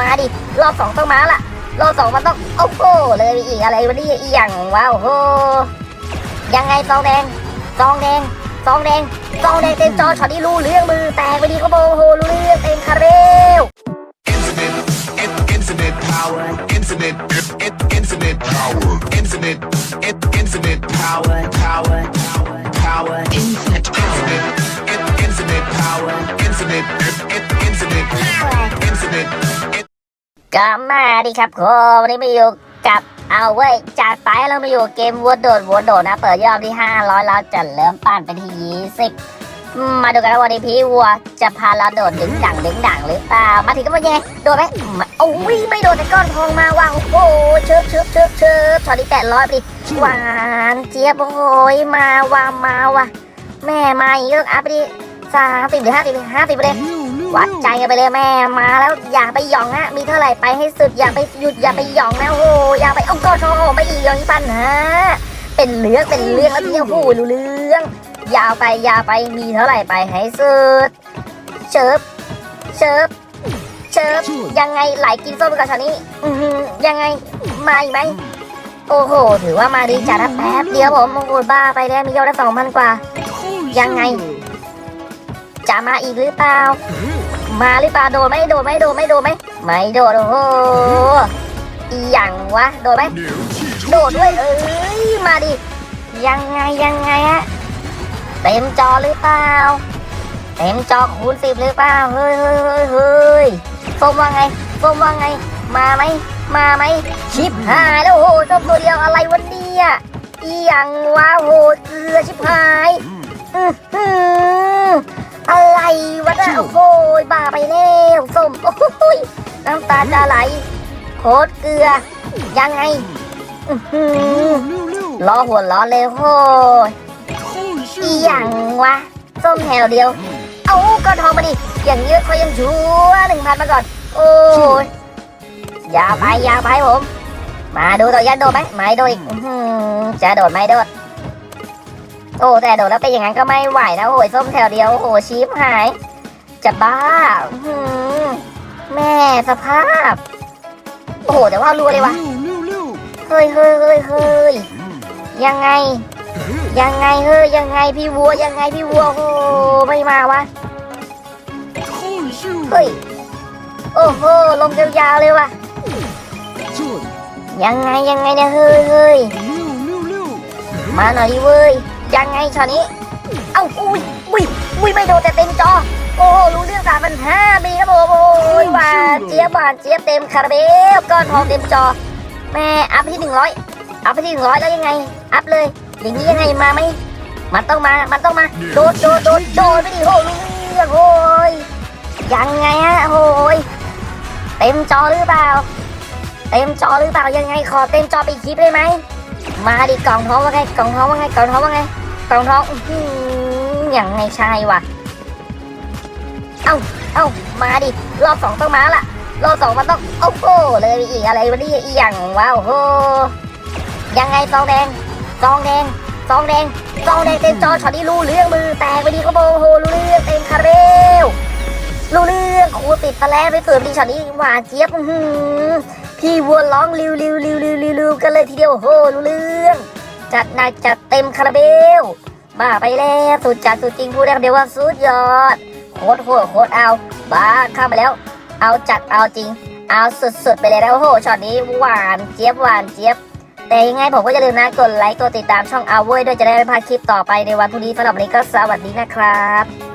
มาดิ รอบสองต้องมาละรอบสองมันต้องโอ้โหเลยอีกอะไรวันนี้อีอย่างว้าวโหยังไงซองแดงซองแดงซองแดงซองแดงเต็มจอช็อตนี้รู้เรื่องมือแตกไปดีเขาโบโหรู้เรื่องเต็มคาราเบล Infinite, in- infinite power, infinite, in- infinite power, infinite, in- infinite power, power, power, power, ก็มาดิครับผมวันนี้มาอยู่กับเอาเว้ยจัดไปเรามาอยู่เกมวัวโดดวัวโดดนะ เปิดยอดที่ 500เราจะเริ่มปั่นไปที่ 20มมาดูกันว่าวันนี้พี่วัวจะพาเราโดดดึงดังดึงดังหรือเปล่ามาถึงก็มายังไงโดดไหมโอ้ยไม่โดดแต่ก้อนทองมาว่างโอ้โหเชิบเชิบเชิบเชิบช็อตที่แปดร้อยไปดิหวานเจี๊ยบโอ้ยมาว่ะมาว่ะแม่มาอีกแล้วอัพไปดิสามสิบหรือห้าสิบห้าสิบไปเลย วัดใจกันไปเลยแม่มาแล้วอย่าไปหยองฮะมีเท่าไหร่ไปให้สุดอย่าไปหยุดอย่าไปหยองนะโอ้โหอย่าไปเอาก็โชว์ไม่อีกอย่างนี้ปัญหาเป็นเรื่องเป็นเรื่องแล้วพี่โอ้โหรู้เรื่องยาวไปยาวไปมีเท่าไหร่ไปให้สุดเชิบเชิบเชิบยังไงไหลกินส้มกับฉันนี้ยังไงมาอีกไหมโอ้โห ถือว่ามาดีจัดนะแป๊บเดียวผมโอ้โหบ้าไปแล้วมียอดได้สองพันกว่า ยังไง จะมาอีกหรือเปล่า มาหรือเปล่าโดดไหมโดดไหมโดดไหมโดดไหมไม่โดดโอ้โหอีหยังวะโดดไหมโดดด้วยเอ้ยมาดิยังไงยังไงฮะเต็มจอหรือเปล่าเต็มจอคูณสิบหรือเปล่าเฮ้ยเฮ้ยเฮ้ยเฮ้ยส้มว่าไงส้มว่าไง มาไหมมาไหมชิบหายแล้วโอ้โหส้มตัวเดียวอะไรวันนี้อะอีหยังวะโหเกลือชิบหายอือ อะไรวะเนี่ยโอ้โหบ้าไปแล้วส้มโอ้ยน้ำตาจะไหลโคตรเกลือ ยังไงล้อหัวล้อเลยโอ้ยอีหยังวะส้มแถวเดียว เอาก้อนทองมาดิอย่างเยอะเขายังชัวหนึ่งพันมาก่อน โอ้ยอย่าไปอย่าไปผม มาดูต่อยันโดดไหมไม่โดดอีกจะโดดไม่โดด โอ้แต่โดดแล้วเป็นอย่างนั้นก็ไม่ไหวนะโอ้ยส้มแถวเดียวโอ้โหชีพหาย จะบ้าหือแม่สภาพ โอ้โหแต่ว่ารัวเลยวะเฮ้ยเฮ้ยเฮ้ยเฮ้ยยังไง ยังไงเฮ้ยยังไงพี่วัวยังไงพี่วัวโอ้ไม่มาวะเฮ้ยโอ้โหลมยาวๆเลยวะยังไงยังไงเนี่ยเฮ้ยเฮ้ยมาหน่อยดิเว้ย ยังไงชอนี้ เอ้าอุ้ยอุ้ยอุ้ยไม่โดนแต่เต็มจอ โอ้โหรู้เรื่องสามพันห้าบีครับผมโอ้ยหวานเจี๊ยบหวานเจี๊ยบเต็มคาราเบลก้อนทองเต็มจอ แม่อัพที่หนึ่งร้อยอัพที่หนึ่งร้อยแล้วยังไง อัพเลย อย่างนี้ยังไงมาไหมมันต้องมา มันต้องมา โดดโดดโดดโดดไปดิโอ้รู้เรื่องโอ้ยยังไงฮะโอ้ยเต็มจอหรือเปล่า เต็มจอหรือเปล่ายังไงขอเต็มจอไปอีกคลิปได้ไหมมาดิกล่องทองว่าไงกล่องทองว่าไงกล่องทองว่าไง กล่องทองอื้อหือยังไงใช่วะเอ้าเอ้ามาดิ รอบสองต้องมาละรอบสองมันต้องโอ้โหเลยอีกอะไรวันนี้อีอย่างว้าวโอ้โหยังไงซองแดงซองแดงซองแดงซองแดงเต็มจอช็อตนี้รู้เรื่องมือแตกไปดีเขาโบโอ้โหรู้เรื่องเต็มคาราเบลรู้เรื่องครูติดตะแลไปเปิดดีช็อตนี้หวานเจี๊ยบพี่วัวร้องริวริวริวริวริวริวกันเลยทีเดียวโหรู้เรื่อง จัดหนักจัดเต็มคาราเบลบ้าไปแล้วสุดจัดสุดจริงพูดได้คำเดียวว่าสุดยอดโคตรโหดโคตรเอา บ้าเข้ามาแล้ว เอาจัดเอาจริง เอาสุดๆไปเลยแล้วโอ้โหช็อตนี้หวานเจี๊ยบหวานเจี๊ยบแต่ยังไงผมก็จะลืมนะกดไลค์กดติดตามช่องเอาเว้ยด้วยจะได้ไม่พลาดคลิปต่อไปในวันพรุ่งนี้สำหรับวันนี้ก็สวัสดีนะครับ